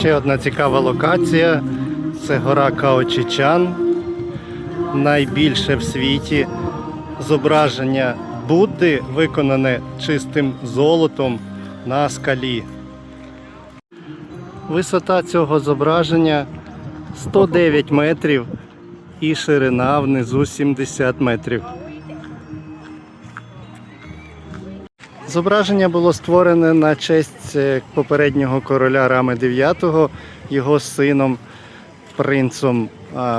ще одна цікава локація. Це гора Каочічан. Найбільше в світі зображення Будди виконане чистим золотом на скалі. Висота цього зображення 109 метрів і ширина внизу 70 метрів. Зображення було створене на честь е, попереднього короля Рами IX, його сином, принцем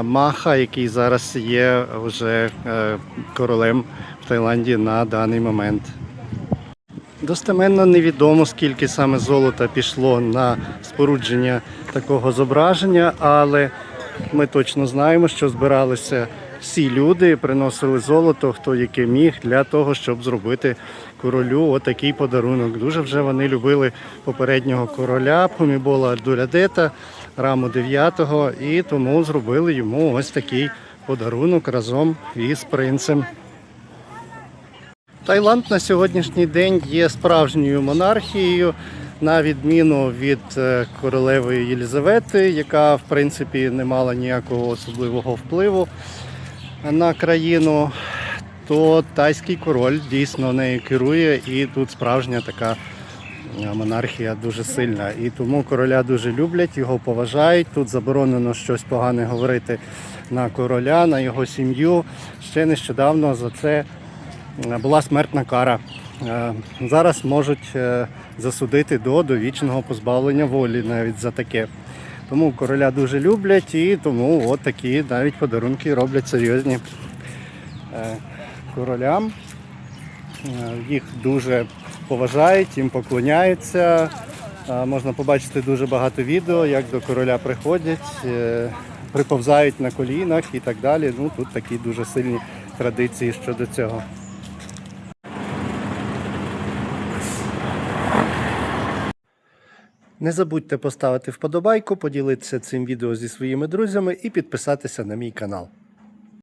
Маха, який зараз є вже е, королем в Таїланді на даний момент. Достеменно невідомо, скільки саме золота пішло на спорудження такого зображення, але ми точно знаємо, що збиралися всі люди, приносили золото, хто яке міг, для того, щоб зробити королю отакий подарунок. Дуже вже вони любили попереднього короля Помібола Дулядета, раму 9-го, і тому зробили йому ось такий подарунок разом із принцем. Таїланд на сьогоднішній день є справжньою монархією, на відміну від е, королеви Єлізавети, яка в принципі не мала ніякого особливого впливу на країну, то тайський король дійсно нею керує, і тут справжня така е, монархія дуже сильна. І тому короля дуже люблять, його поважають. Тут заборонено щось погане говорити на короля, на його сім'ю. Ще нещодавно за це була смертна кара. Е, Зараз можуть е, засудити до довічного позбавлення волі навіть за таке. Тому короля дуже люблять і тому от такі навіть подарунки роблять серйозні е, королям. Е, Їх дуже поважають, їм поклоняються. Е, Можна побачити дуже багато відео, як до короля приходять, приповзають на колінах і так далі. Ну тут такі дуже сильні традиції щодо цього. Не забудьте поставити вподобайку, поділитися цим відео зі своїми друзями і підписатися на мій канал.